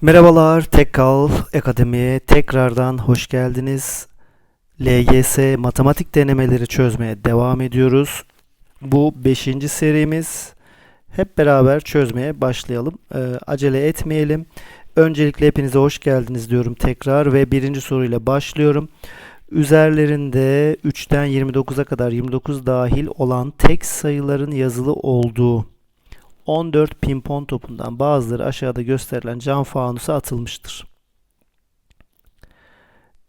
Merhabalar, Tekkal Akademi'ye tekrardan hoş geldiniz. LGS matematik denemeleri çözmeye devam ediyoruz. Bu 5. serimiz. Hep beraber çözmeye başlayalım. Ee, acele etmeyelim. Öncelikle hepinize hoş geldiniz diyorum tekrar ve birinci soruyla başlıyorum. Üzerlerinde 3'ten 29'a kadar 29 dahil olan tek sayıların yazılı olduğu 14 pimpon topundan bazıları aşağıda gösterilen cam fanusa atılmıştır.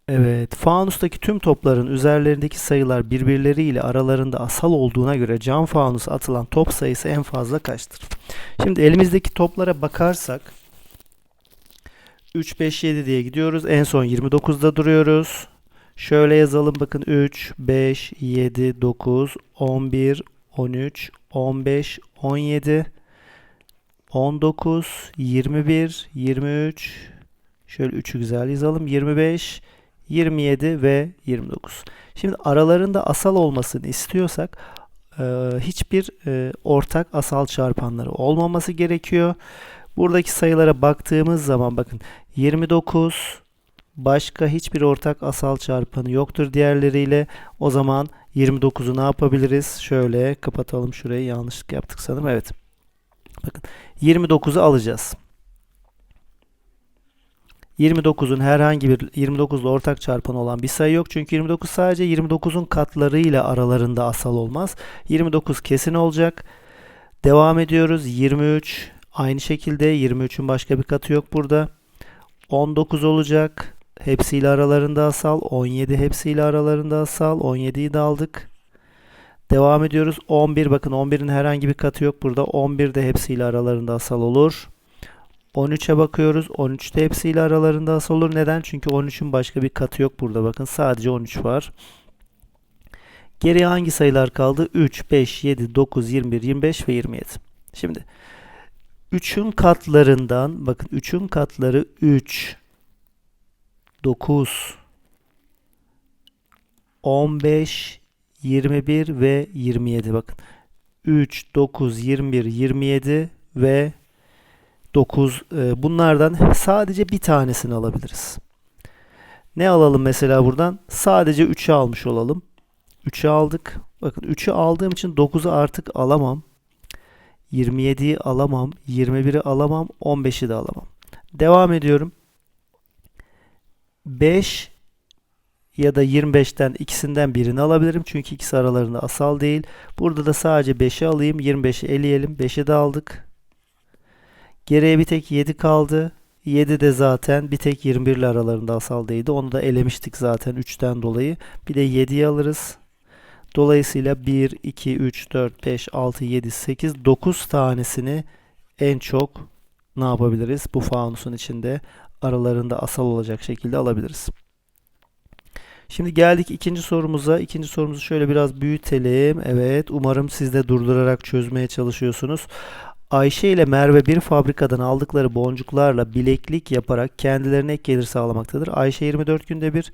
Evet, fanustaki tüm topların üzerlerindeki sayılar birbirleriyle aralarında asal olduğuna göre cam fanusa atılan top sayısı en fazla kaçtır? Şimdi elimizdeki toplara bakarsak 3, 5, 7 diye gidiyoruz. En son 29'da duruyoruz. Şöyle yazalım bakın 3, 5, 7, 9, 11, 13, 15, 17, 19, 21, 23, şöyle 3'ü güzel yazalım. 25, 27 ve 29. Şimdi aralarında asal olmasını istiyorsak e, hiçbir e, ortak asal çarpanları olmaması gerekiyor. Buradaki sayılara baktığımız zaman bakın 29 başka hiçbir ortak asal çarpanı yoktur diğerleriyle. O zaman 29'u ne yapabiliriz? Şöyle kapatalım şurayı. Yanlışlık yaptık sanırım. Evet. Bakın 29'u alacağız. 29'un herhangi bir 29 ile ortak çarpanı olan bir sayı yok. Çünkü 29 sadece 29'un katlarıyla aralarında asal olmaz. 29 kesin olacak. Devam ediyoruz. 23 aynı şekilde 23'ün başka bir katı yok burada. 19 olacak. Hepsiyle aralarında asal. 17 hepsiyle aralarında asal. 17'yi de aldık. Devam ediyoruz. 11 bakın 11'in herhangi bir katı yok burada. 11 de hepsiyle aralarında asal olur. 13'e bakıyoruz. 13 de hepsiyle aralarında asal olur. Neden? Çünkü 13'ün başka bir katı yok burada. Bakın sadece 13 var. Geriye hangi sayılar kaldı? 3, 5, 7, 9, 21, 25 ve 27. Şimdi 3'ün katlarından bakın 3'ün katları 3, 9, 15, 21 ve 27 bakın. 3, 9, 21, 27 ve 9 e, bunlardan sadece bir tanesini alabiliriz. Ne alalım mesela buradan? Sadece 3'ü almış olalım. 3'ü aldık. Bakın 3'ü aldığım için 9'u artık alamam. 27'yi alamam. 21'i alamam. 15'i de alamam. Devam ediyorum. 5 ya da 25'ten ikisinden birini alabilirim. Çünkü ikisi aralarında asal değil. Burada da sadece 5'i alayım. 25'i eleyelim. 5'i de aldık. Geriye bir tek 7 kaldı. 7 de zaten bir tek 21 ile aralarında asal değildi. Onu da elemiştik zaten 3'ten dolayı. Bir de 7'yi alırız. Dolayısıyla 1, 2, 3, 4, 5, 6, 7, 8, 9 tanesini en çok ne yapabiliriz? Bu fanusun içinde aralarında asal olacak şekilde alabiliriz. Şimdi geldik ikinci sorumuza. İkinci sorumuzu şöyle biraz büyütelim. Evet, umarım siz de durdurarak çözmeye çalışıyorsunuz. Ayşe ile Merve bir fabrikadan aldıkları boncuklarla bileklik yaparak kendilerine ek gelir sağlamaktadır. Ayşe 24 günde bir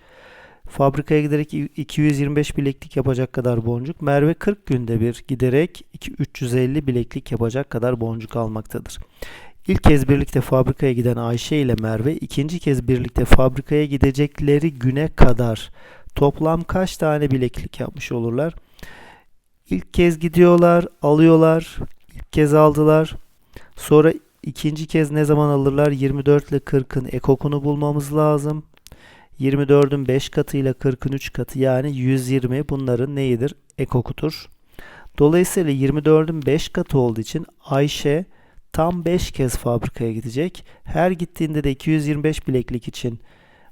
fabrikaya giderek 225 bileklik yapacak kadar boncuk, Merve 40 günde bir giderek 350 bileklik yapacak kadar boncuk almaktadır. İlk kez birlikte fabrikaya giden Ayşe ile Merve ikinci kez birlikte fabrikaya gidecekleri güne kadar toplam kaç tane bileklik yapmış olurlar? İlk kez gidiyorlar, alıyorlar. İlk kez aldılar. Sonra ikinci kez ne zaman alırlar? 24 ile 40'ın ekokunu bulmamız lazım. 24'ün 5 katı ile 40'ın 3 katı yani 120 bunların neyidir? Ekokudur. Dolayısıyla 24'ün 5 katı olduğu için Ayşe tam 5 kez fabrikaya gidecek. Her gittiğinde de 225 bileklik için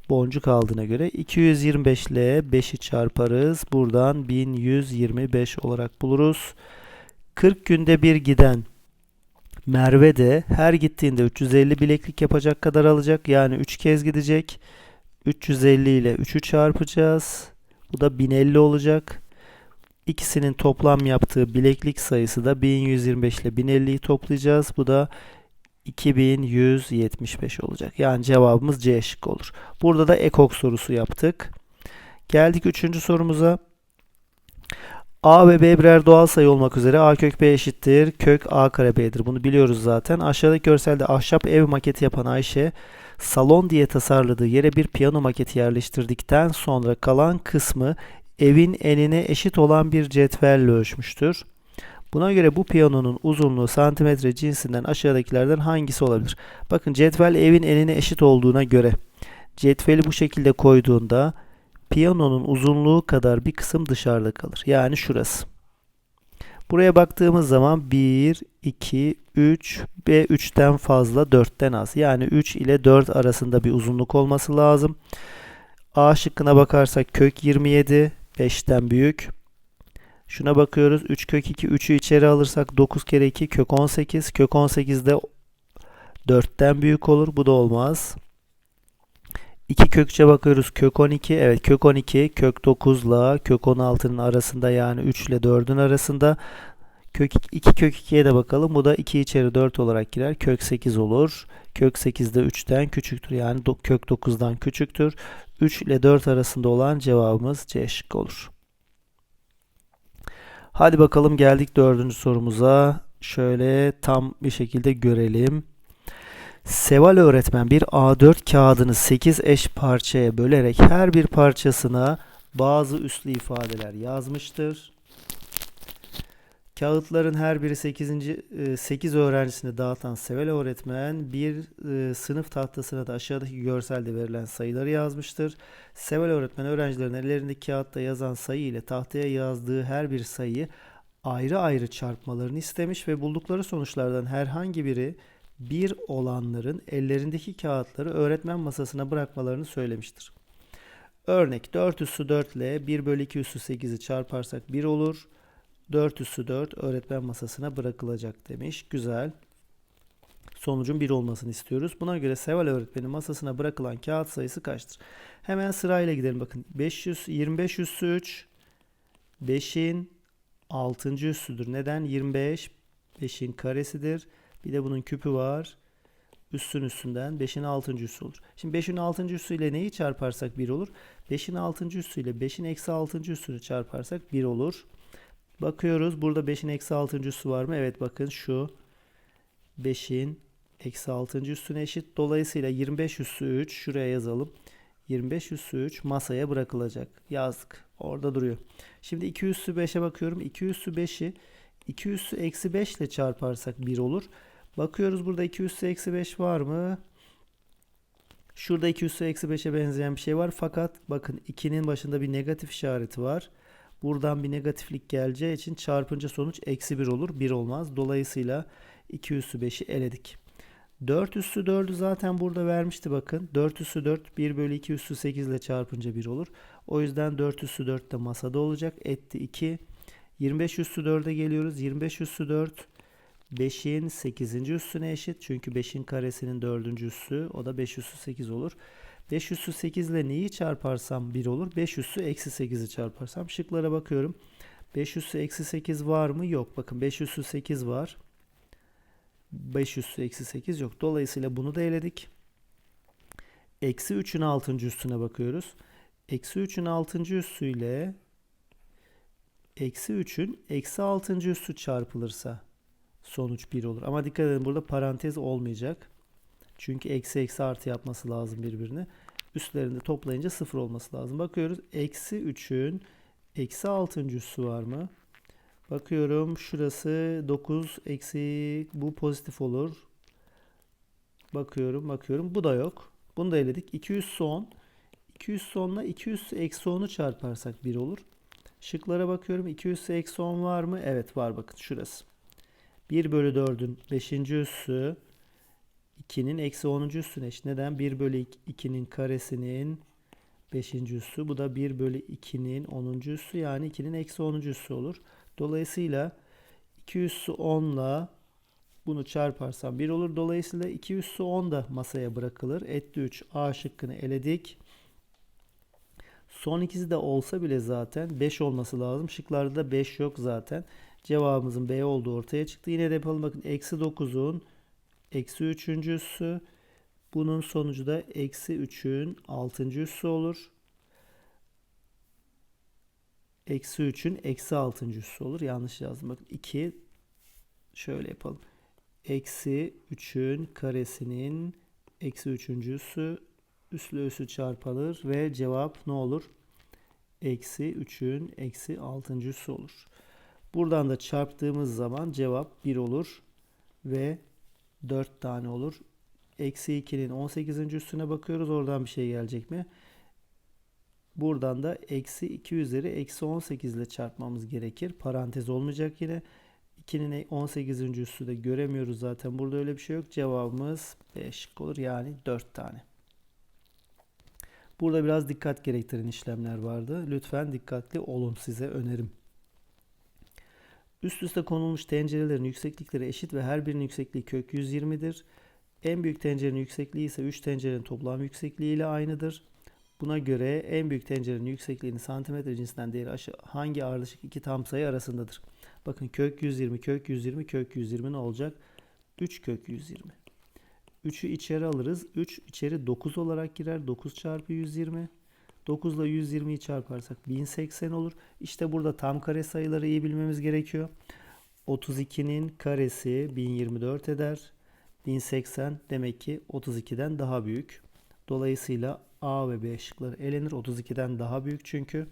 boncuk aldığına göre 225 ile 5'i çarparız. Buradan 1125 olarak buluruz. 40 günde bir giden Merve de her gittiğinde 350 bileklik yapacak kadar alacak. Yani 3 kez gidecek. 350 ile 3'ü çarpacağız. Bu da 1050 olacak. İkisinin toplam yaptığı bileklik sayısı da 1125 ile 1050'yi toplayacağız. Bu da 2175 olacak. Yani cevabımız C şıkkı olur. Burada da ekok sorusu yaptık. Geldik üçüncü sorumuza. A ve B birer doğal sayı olmak üzere A kök B eşittir. Kök A kare B'dir. Bunu biliyoruz zaten. Aşağıdaki görselde ahşap ev maketi yapan Ayşe salon diye tasarladığı yere bir piyano maketi yerleştirdikten sonra kalan kısmı evin enine eşit olan bir cetvelle ölçmüştür. Buna göre bu piyanonun uzunluğu santimetre cinsinden aşağıdakilerden hangisi olabilir? Bakın cetvel evin enine eşit olduğuna göre cetveli bu şekilde koyduğunda piyanonun uzunluğu kadar bir kısım dışarıda kalır. Yani şurası. Buraya baktığımız zaman 1, 2, 3 ve 3'ten fazla 4'ten az. Yani 3 ile 4 arasında bir uzunluk olması lazım. A şıkkına bakarsak kök 27 5'ten büyük. Şuna bakıyoruz. 3 kök 2 3'ü içeri alırsak 9 kere 2 kök 18. Kök 18 de 4'ten büyük olur. Bu da olmaz. 2 kökçe bakıyoruz. Kök 12. Evet kök 12 kök 9 ile kök 16'nın arasında yani 3 ile 4'ün arasında. Kök 2 kök 2'ye de bakalım. Bu da 2 içeri 4 olarak girer. Kök 8 olur. Kök 8 de 3'ten küçüktür. Yani kök 9'dan küçüktür. 3 ile 4 arasında olan cevabımız C şıkkı olur. Hadi bakalım geldik dördüncü sorumuza. Şöyle tam bir şekilde görelim. Seval öğretmen bir A4 kağıdını 8 eş parçaya bölerek her bir parçasına bazı üslü ifadeler yazmıştır. Kağıtların her biri 8. 8 öğrencisine dağıtan Seval öğretmen bir e, sınıf tahtasına da aşağıdaki görselde verilen sayıları yazmıştır. Seval öğretmen öğrencilerin ellerindeki kağıtta yazan sayı ile tahtaya yazdığı her bir sayıyı ayrı ayrı çarpmalarını istemiş ve buldukları sonuçlardan herhangi biri bir olanların ellerindeki kağıtları öğretmen masasına bırakmalarını söylemiştir. Örnek 4 üssü 4 ile 1 bölü 2 üssü 8'i çarparsak 1 olur. 4 üssü 4 öğretmen masasına bırakılacak demiş. Güzel. Sonucun 1 olmasını istiyoruz. Buna göre Seval öğretmenin masasına bırakılan kağıt sayısı kaçtır? Hemen sırayla gidelim. Bakın 500, 25 üssü 3 5'in 6. üssüdür. Neden? 25 5'in karesidir. Bir de bunun küpü var. Üssün üstünden 5'in 6. üssü olur. Şimdi 5'in 6. üssü ile neyi çarparsak 1 olur? 5'in 6. üssü ile 5'in eksi 6. üssünü çarparsak 1 olur. Bakıyoruz. Burada 5'in eksi 6. üssü var mı? Evet bakın şu 5'in eksi 6. üssüne eşit. Dolayısıyla 25 üssü 3 şuraya yazalım. 25 üssü 3 masaya bırakılacak. Yazdık. Orada duruyor. Şimdi 2 üssü 5'e bakıyorum. 2 üssü 5'i 2 üssü eksi 5 ile çarparsak 1 olur. Bakıyoruz burada 2 üssü eksi 5 var mı? Şurada 2 üssü eksi 5'e benzeyen bir şey var. Fakat bakın 2'nin başında bir negatif işareti var. Buradan bir negatiflik geleceği için çarpınca sonuç eksi 1 olur. 1 olmaz. Dolayısıyla 2 üssü 5'i eledik. 4 üssü 4'ü zaten burada vermişti bakın. 4 üssü 4 1 bölü 2 üssü 8 ile çarpınca 1 olur. O yüzden 4 üssü 4 de masada olacak. Etti 2. 25 üssü 4'e geliyoruz. 25 üssü 4 5'in 8. üssüne eşit. Çünkü 5'in karesinin 4. üssü. O da 5 üssü 8 olur. 5 üssü 8 ile neyi çarparsam 1 olur. 5 üssü eksi 8'i çarparsam. Şıklara bakıyorum. 5 üssü eksi 8 var mı? Yok. Bakın 5 üssü 8 var. 5 üssü eksi 8 yok. Dolayısıyla bunu da eledik. Eksi 3'ün 6. üstüne bakıyoruz. Eksi 3'ün 6. üssüyle eksi 3'ün eksi 6. üssü çarpılırsa sonuç 1 olur. Ama dikkat edin burada parantez olmayacak. Çünkü eksi eksi artı yapması lazım birbirini. Üstlerinde toplayınca 0 olması lazım. Bakıyoruz. Eksi 3'ün eksi 6. üssü var mı? Bakıyorum şurası 9 eksi bu pozitif olur. Bakıyorum bakıyorum bu da yok. Bunu da eledik. 210 210 ile 200 eksi 10'u çarparsak 1 olur. Şıklara bakıyorum. 200 eksi 10 var mı? Evet var bakın şurası. 1 bölü 4'ün 5. üssü 2'nin eksi 10. üssüne eşit. Neden? 1 bölü 2'nin karesinin 5. üssü. Bu da 1 bölü 2'nin 10. üssü. Yani 2'nin eksi 10. üssü olur. Dolayısıyla 2 üssü 10 ile bunu çarparsam 1 olur. Dolayısıyla 2 üssü 10 da masaya bırakılır. Etti 3 A şıkkını eledik. Son ikisi de olsa bile zaten 5 olması lazım. Şıklarda da 5 yok zaten. Cevabımızın B olduğu ortaya çıktı. Yine de yapalım bakın. Eksi 9'un eksi 3. üssü. Bunun sonucu da eksi 3'ün 6. üssü olur. Eksi 3'ün eksi 6. üssü olur. Yanlış yazdım. Bakın 2 şöyle yapalım. Eksi 3'ün karesinin eksi 3. üssü üslü üssü çarpılır ve cevap ne olur? Eksi 3'ün eksi 6. üssü olur. Buradan da çarptığımız zaman cevap 1 olur ve 4 tane olur. Eksi 2'nin 18. üstüne bakıyoruz. Oradan bir şey gelecek mi? Buradan da eksi 2 üzeri eksi 18 ile çarpmamız gerekir. Parantez olmayacak yine. 2'nin 18. üssü de göremiyoruz zaten. Burada öyle bir şey yok. Cevabımız B şık olur. Yani 4 tane. Burada biraz dikkat gerektiren işlemler vardı. Lütfen dikkatli olun size önerim. Üst üste konulmuş tencerelerin yükseklikleri eşit ve her birinin yüksekliği kök 120'dir. En büyük tencerenin yüksekliği ise 3 tencerenin toplam yüksekliği ile aynıdır. Buna göre en büyük tencerenin yüksekliğinin santimetre cinsinden değeri aşağı hangi ardışık iki tam sayı arasındadır? Bakın kök 120, kök 120, kök 120 ne olacak? 3 kök 120. 3'ü içeri alırız. 3 içeri 9 olarak girer. 9 çarpı 120. 9 ile 120'yi çarparsak 1080 olur. İşte burada tam kare sayıları iyi bilmemiz gerekiyor. 32'nin karesi 1024 eder. 1080 demek ki 32'den daha büyük. Dolayısıyla A ve B şıkları elenir. 32'den daha büyük çünkü.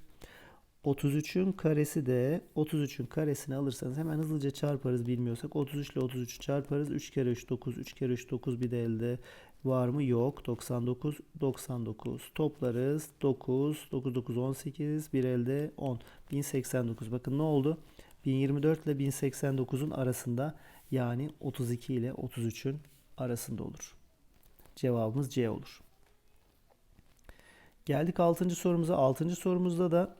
33'ün karesi de 33'ün karesini alırsanız hemen hızlıca çarparız bilmiyorsak 33 ile 33'ü çarparız 3 kere 3 9 3 kere 3 9 bir de elde var mı? Yok. 99 99 toplarız. 9 9 9 18 bir elde 10 1089 bakın ne oldu? 1024 ile 1089'un arasında yani 32 ile 33'ün arasında olur. Cevabımız C olur. Geldik 6. sorumuza. 6. sorumuzda da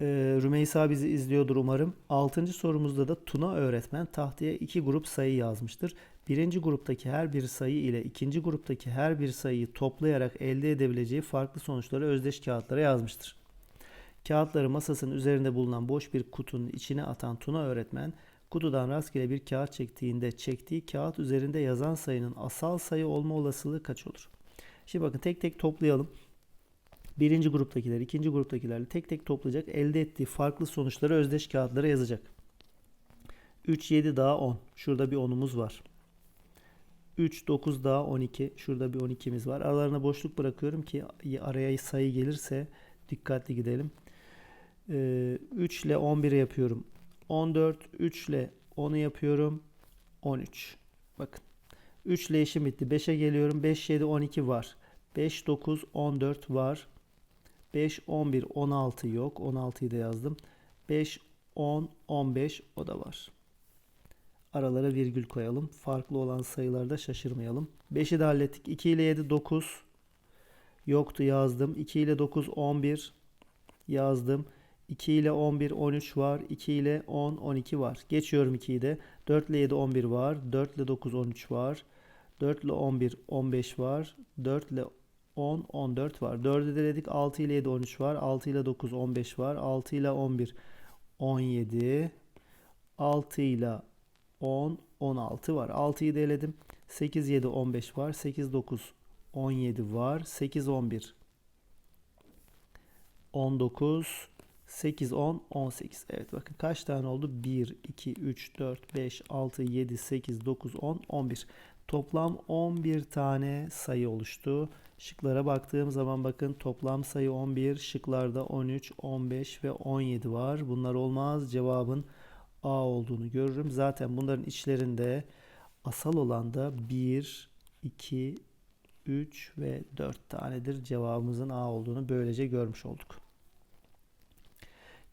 ee, Rümeysa bizi izliyordur umarım. Altıncı sorumuzda da Tuna öğretmen tahtaya iki grup sayı yazmıştır. Birinci gruptaki her bir sayı ile ikinci gruptaki her bir sayıyı toplayarak elde edebileceği farklı sonuçları özdeş kağıtlara yazmıştır. Kağıtları masasının üzerinde bulunan boş bir kutunun içine atan Tuna öğretmen kutudan rastgele bir kağıt çektiğinde çektiği kağıt üzerinde yazan sayının asal sayı olma olasılığı kaç olur? Şimdi bakın tek tek toplayalım birinci gruptakiler, ikinci gruptakilerle tek tek toplayacak. Elde ettiği farklı sonuçları özdeş kağıtlara yazacak. 3, 7 daha 10. Şurada bir 10'umuz var. 3, 9 daha 12. Şurada bir 12'miz var. Aralarına boşluk bırakıyorum ki araya sayı gelirse dikkatli gidelim. 3 ile 11'i yapıyorum. 14, 3 ile 10'u yapıyorum. 13. Bakın. 3 ile işim bitti. 5'e geliyorum. 5, 7, 12 var. 5, 9, 14 var. 5, 11, 16 yok. 16'yı da yazdım. 5, 10, 15 o da var. Aralara virgül koyalım. Farklı olan sayılarda şaşırmayalım. 5'i de hallettik. 2 ile 7 9. Yoktu yazdım. 2 ile 9 11 yazdım. 2 ile 11 13 var. 2 ile 10 12 var. Geçiyorum 2'yi de. 4 ile 7 11 var. 4 ile 9 13 var. 4 ile 11 15 var. 4 ile 10, 14 var. 4'ü de dedik 6 ile 7, 13 var. 6 ile 9, 15 var. 6 ile 11, 17. 6 ile 10, 16 var. 6'yı da eledim. 8, 7, 15 var. 8, 9, 17 var. 8, 11, 19, 8, 10, 18. Evet bakın kaç tane oldu? 1, 2, 3, 4, 5, 6, 7, 8, 9, 10, 11. Toplam 11 tane sayı oluştu. Şıklara baktığım zaman bakın toplam sayı 11, şıklarda 13, 15 ve 17 var. Bunlar olmaz. Cevabın A olduğunu görürüm. Zaten bunların içlerinde asal olan da 1, 2, 3 ve 4 tanedir. Cevabımızın A olduğunu böylece görmüş olduk.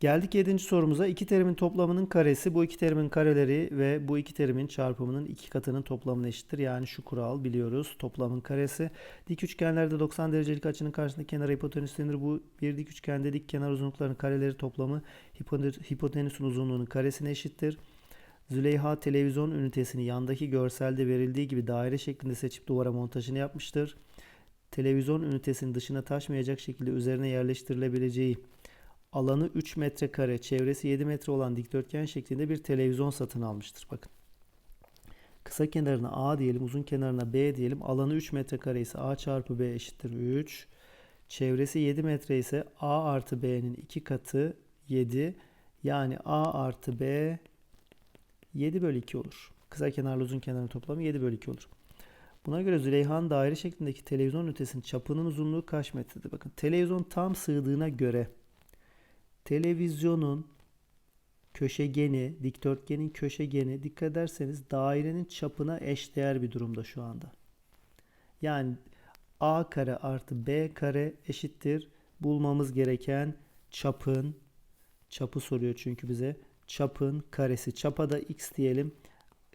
Geldik 7. sorumuza. İki terimin toplamının karesi bu iki terimin kareleri ve bu iki terimin çarpımının iki katının toplamına eşittir. Yani şu kural biliyoruz. Toplamın karesi. Dik üçgenlerde 90 derecelik açının karşısında kenar hipotenüs denir. Bu bir dik üçgende dik kenar uzunluklarının kareleri toplamı hipotenüsün uzunluğunun karesine eşittir. Züleyha televizyon ünitesini yandaki görselde verildiği gibi daire şeklinde seçip duvara montajını yapmıştır. Televizyon ünitesinin dışına taşmayacak şekilde üzerine yerleştirilebileceği alanı 3 metrekare, çevresi 7 metre olan dikdörtgen şeklinde bir televizyon satın almıştır. Bakın. Kısa kenarına A diyelim, uzun kenarına B diyelim. Alanı 3 metrekare ise A çarpı B eşittir 3. Çevresi 7 metre ise A artı B'nin 2 katı 7. Yani A artı B 7 bölü 2 olur. Kısa kenarlı uzun kenarın toplamı 7 bölü 2 olur. Buna göre Züleyha'nın daire şeklindeki televizyon ünitesinin çapının uzunluğu kaç metredir? Bakın televizyon tam sığdığına göre televizyonun köşegeni, dikdörtgenin köşegeni dikkat ederseniz dairenin çapına eşdeğer bir durumda şu anda. Yani a kare artı b kare eşittir bulmamız gereken çapın çapı soruyor çünkü bize çapın karesi. Çapa da x diyelim.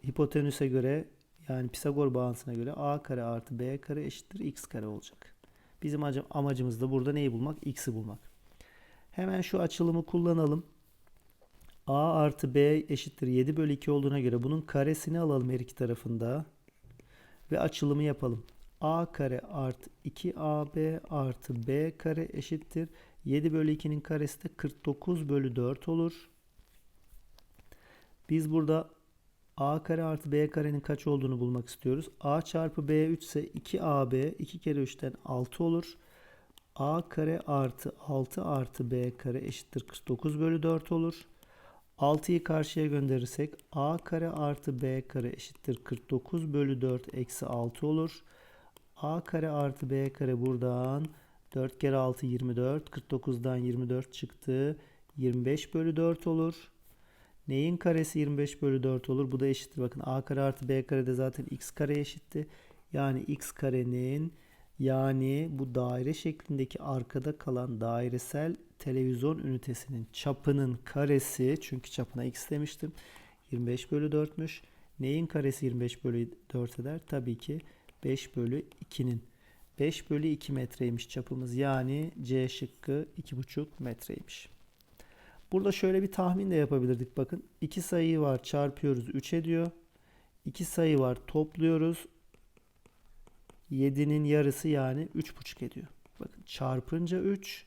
Hipotenüse göre yani Pisagor bağıntısına göre a kare artı b kare eşittir x kare olacak. Bizim amacımız da burada neyi bulmak? x'i bulmak. Hemen şu açılımı kullanalım. a artı b eşittir 7 bölü 2 olduğuna göre bunun karesini alalım her iki tarafında. Ve açılımı yapalım. a kare artı 2ab artı b kare eşittir. 7 bölü 2'nin karesi de 49 bölü 4 olur. Biz burada a kare artı b karenin kaç olduğunu bulmak istiyoruz. a çarpı b 3 ise 2ab 2 kere 3'ten 6 olur. A kare artı 6 artı b kare eşittir 49 bölü 4 olur. 6'yı karşıya gönderirsek a kare artı b kare eşittir 49 bölü 4 eksi 6 olur. a kare artı b kare buradan 4 kere 6 24. 49'dan 24 çıktı. 25 bölü 4 olur. Neyin karesi 25 bölü 4 olur? Bu da eşittir. Bakın a kare artı b kare de zaten x kare eşitti. Yani x karenin yani bu daire şeklindeki arkada kalan dairesel televizyon ünitesinin çapının karesi çünkü çapına x demiştim. 25 bölü 4'müş. Neyin karesi 25 bölü 4 eder? Tabii ki 5 bölü 2'nin. 5 bölü 2 metreymiş çapımız. Yani C şıkkı 2,5 metreymiş. Burada şöyle bir tahmin de yapabilirdik. Bakın iki sayı var çarpıyoruz 3 ediyor. İki sayı var topluyoruz. 7'nin yarısı yani 3,5 ediyor. Bakın çarpınca 3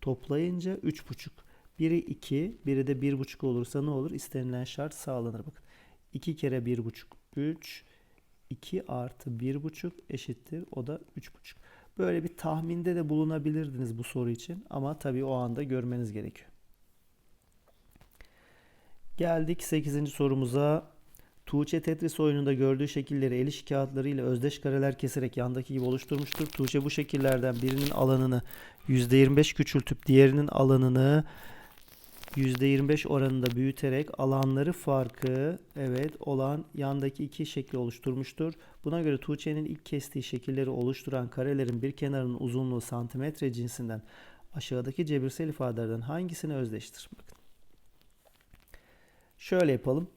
toplayınca 3,5. Biri 2 biri de 1,5 olursa ne olur? İstenilen şart sağlanır. Bakın 2 kere 1,5 3 2 artı 1,5 eşittir. O da 3,5. Böyle bir tahminde de bulunabilirdiniz bu soru için. Ama tabii o anda görmeniz gerekiyor. Geldik 8. sorumuza. Tuğçe Tetris oyununda gördüğü şekilleri el işi kağıtları ile özdeş kareler keserek yandaki gibi oluşturmuştur. Tuğçe bu şekillerden birinin alanını %25 küçültüp diğerinin alanını %25 oranında büyüterek alanları farkı evet olan yandaki iki şekli oluşturmuştur. Buna göre Tuğçe'nin ilk kestiği şekilleri oluşturan karelerin bir kenarının uzunluğu santimetre cinsinden aşağıdaki cebirsel ifadelerden hangisini özdeştir? Bakın. Şöyle yapalım.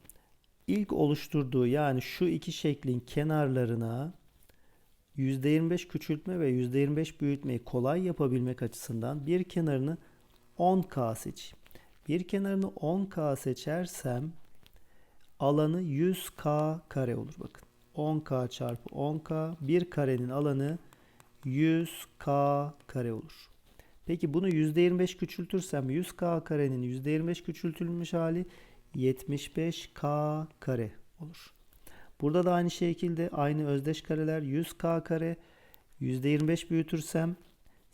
İlk oluşturduğu yani şu iki şeklin kenarlarına %25 küçültme ve %25 büyütmeyi kolay yapabilmek açısından bir kenarını 10K seçeyim. Bir kenarını 10K seçersem alanı 100K kare olur. Bakın 10K çarpı 10K bir karenin alanı 100K kare olur. Peki bunu %25 küçültürsem 100K karenin %25 küçültülmüş hali 75K kare olur. Burada da aynı şekilde aynı özdeş kareler 100K kare %25 büyütürsem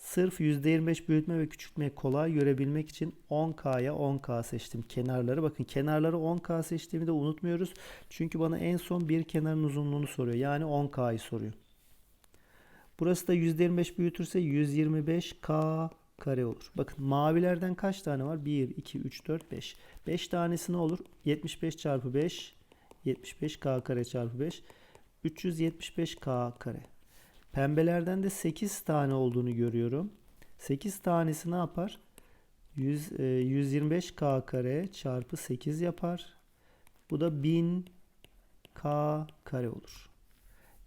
Sırf %25 büyütme ve küçültmeyi kolay görebilmek için 10K'ya 10K seçtim kenarları. Bakın kenarları 10K seçtiğimi de unutmuyoruz. Çünkü bana en son bir kenarın uzunluğunu soruyor. Yani 10K'yı soruyor. Burası da %25 büyütürse 125K kare olur. Bakın mavilerden kaç tane var? 1, 2, 3, 4, 5. 5 tanesi ne olur? 75 çarpı 5. 75K kare çarpı 5. 375K kare. Pembelerden de 8 tane olduğunu görüyorum. 8 tanesi ne yapar? 100, e, 125k kare çarpı 8 yapar. Bu da 1000k kare olur.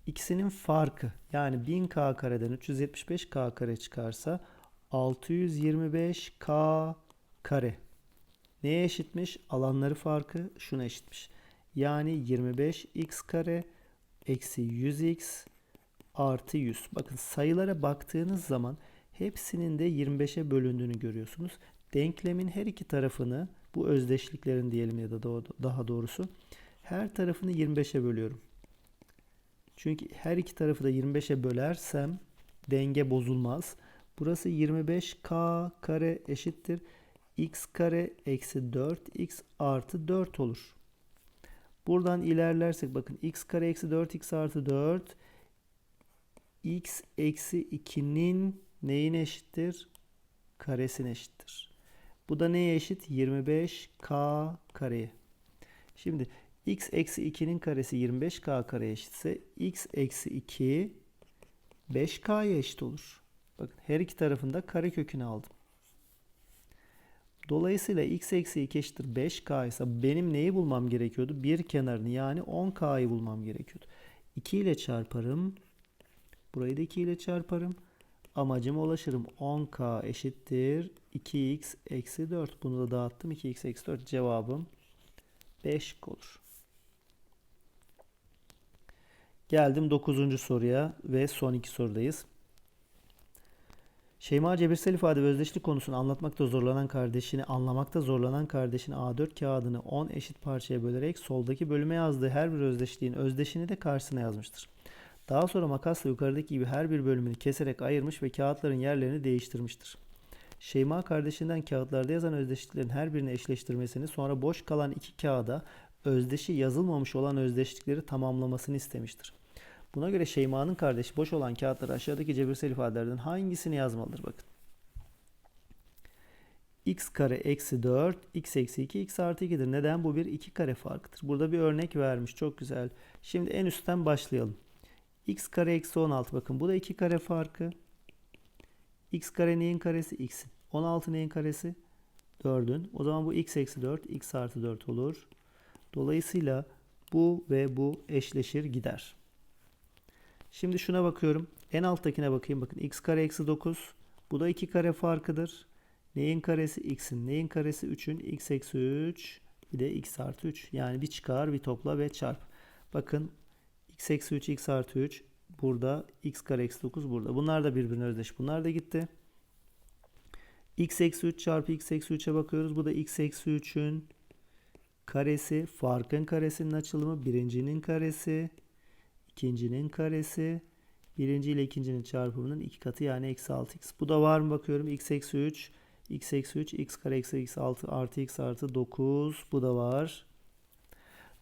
İkisinin farkı yani 1000k kareden 375k kare çıkarsa 625k kare. Neye eşitmiş? Alanları farkı şuna eşitmiş. Yani 25x kare eksi 100x artı 100. Bakın sayılara baktığınız zaman hepsinin de 25'e bölündüğünü görüyorsunuz. Denklemin her iki tarafını bu özdeşliklerin diyelim ya da daha doğrusu her tarafını 25'e bölüyorum. Çünkü her iki tarafı da 25'e bölersem denge bozulmaz. Burası 25k kare eşittir. x kare eksi 4x artı 4 olur. Buradan ilerlersek bakın x kare eksi 4x artı 4 x eksi 2'nin neyine eşittir? Karesine eşittir. Bu da neye eşit? 25k kareye. Şimdi x eksi 2'nin karesi 25k kareye eşitse x eksi 2 5k'ya eşit olur. Bakın her iki tarafında kare kökünü aldım. Dolayısıyla x eksi 2 eşittir 5k ise benim neyi bulmam gerekiyordu? Bir kenarını yani 10k'yı bulmam gerekiyordu. 2 ile çarparım. Burayı da 2 ile çarparım. Amacıma ulaşırım. 10k eşittir 2x eksi 4. Bunu da dağıttım. 2x eksi 4 cevabım 5 olur. Geldim 9. soruya ve son iki sorudayız. Şeyma cebirsel ifade ve özdeşlik konusunu anlatmakta zorlanan kardeşini, anlamakta zorlanan kardeşini A4 kağıdını 10 eşit parçaya bölerek soldaki bölüme yazdığı her bir özdeşliğin özdeşini de karşısına yazmıştır. Daha sonra makasla yukarıdaki gibi her bir bölümünü keserek ayırmış ve kağıtların yerlerini değiştirmiştir. Şeyma kardeşinden kağıtlarda yazan özdeşliklerin her birini eşleştirmesini sonra boş kalan iki kağıda özdeşi yazılmamış olan özdeşlikleri tamamlamasını istemiştir. Buna göre Şeyma'nın kardeşi boş olan kağıtları aşağıdaki cebirsel ifadelerden hangisini yazmalıdır bakın. x kare eksi 4, x eksi 2, x artı 2'dir. Neden? Bu bir 2 kare farkıdır. Burada bir örnek vermiş. Çok güzel. Şimdi en üstten başlayalım. x kare eksi 16 bakın bu da 2 kare farkı. x kare neyin karesi? x'in. 16 neyin karesi? 4'ün. O zaman bu x eksi 4, x artı 4 olur. Dolayısıyla bu ve bu eşleşir gider. Şimdi şuna bakıyorum. En alttakine bakayım. Bakın x kare eksi 9. Bu da 2 kare farkıdır. Neyin karesi? x'in. Neyin karesi? 3'ün. x eksi 3. Bir de x artı 3. Yani bir çıkar, bir topla ve çarp. Bakın x eksi 3, x artı 3. Burada x kare eksi 9 burada. Bunlar da birbirine özdeş. Bunlar da gitti. x eksi 3 çarpı x eksi 3'e bakıyoruz. Bu da x eksi 3'ün karesi. Farkın karesinin açılımı. Birincinin karesi ikincinin karesi birinci ile ikincinin çarpımının iki katı yani eksi 6x. Bu da var mı bakıyorum x eksi 3 x eksi 3 x kare eksi x 6 artı x artı 9 bu da var.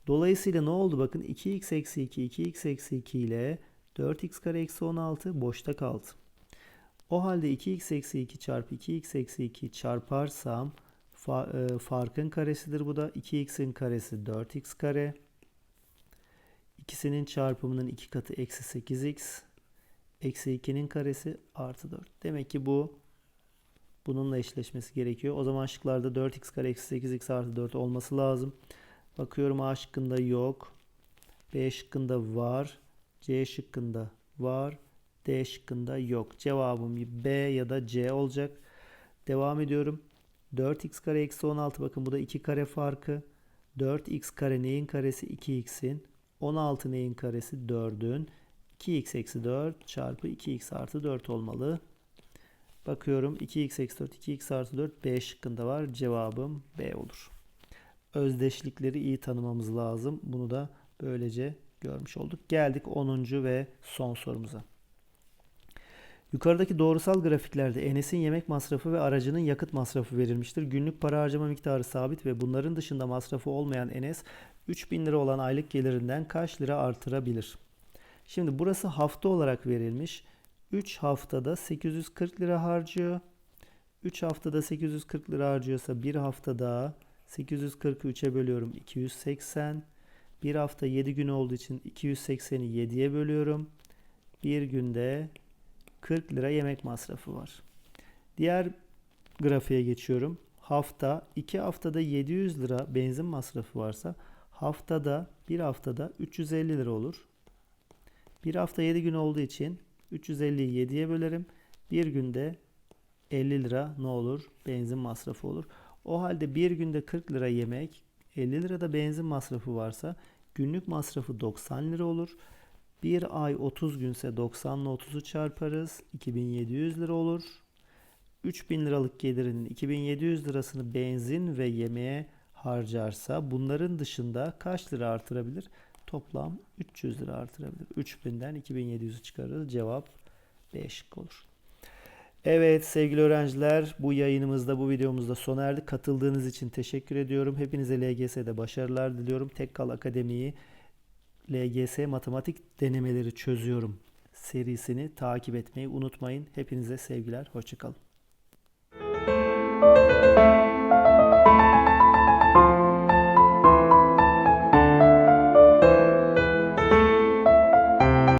Dolayısıyla ne oldu bakın 2x eksi 2 2x eksi 2 ile 4x kare eksi 16 boşta kaldı. O halde 2x eksi 2 çarpı 2x eksi 2 çarparsam fa, e, farkın karesidir bu da 2x'in karesi 4x kare İkisinin çarpımının iki katı eksi 8x. Eksi 2'nin karesi artı 4. Demek ki bu bununla eşleşmesi gerekiyor. O zaman şıklarda 4x kare eksi 8x artı 4 olması lazım. Bakıyorum A şıkkında yok. B şıkkında var. C şıkkında var. D şıkkında yok. Cevabım B ya da C olacak. Devam ediyorum. 4x kare eksi 16 bakın bu da 2 kare farkı. 4x kare neyin karesi 2x'in. 16 neyin karesi? 4'ün. 2x eksi 4 çarpı 2x artı 4 olmalı. Bakıyorum 2x eksi 4, 2x artı 4 B şıkkında var. Cevabım B olur. Özdeşlikleri iyi tanımamız lazım. Bunu da böylece görmüş olduk. Geldik 10. ve son sorumuza. Yukarıdaki doğrusal grafiklerde Enes'in yemek masrafı ve aracının yakıt masrafı verilmiştir. Günlük para harcama miktarı sabit ve bunların dışında masrafı olmayan Enes 3000 lira olan aylık gelirinden kaç lira artırabilir? Şimdi burası hafta olarak verilmiş. 3 haftada 840 lira harcıyor. 3 haftada 840 lira harcıyorsa bir haftada 840'ı 3'e bölüyorum 280. Bir hafta 7 gün olduğu için 280'i 7'ye bölüyorum. Bir günde 40 lira yemek masrafı var. Diğer grafiğe geçiyorum. Hafta 2 haftada 700 lira benzin masrafı varsa haftada bir haftada 350 lira olur. Bir hafta 7 gün olduğu için 350'yi 7'ye bölerim. Bir günde 50 lira ne olur? Benzin masrafı olur. O halde bir günde 40 lira yemek, 50 lira da benzin masrafı varsa günlük masrafı 90 lira olur. Bir ay 30 günse 90 ile 30'u çarparız. 2700 lira olur. 3000 liralık gelirinin 2700 lirasını benzin ve yemeğe harcarsa bunların dışında kaç lira artırabilir? Toplam 300 lira artırabilir. 3000'den 2700'ü çıkarırız. Cevap B şık olur. Evet sevgili öğrenciler bu yayınımızda bu videomuzda sona erdi. Katıldığınız için teşekkür ediyorum. Hepinize LGS'de başarılar diliyorum. Tekkal Akademi'yi LGS matematik denemeleri çözüyorum serisini takip etmeyi unutmayın. Hepinize sevgiler. Hoşçakalın.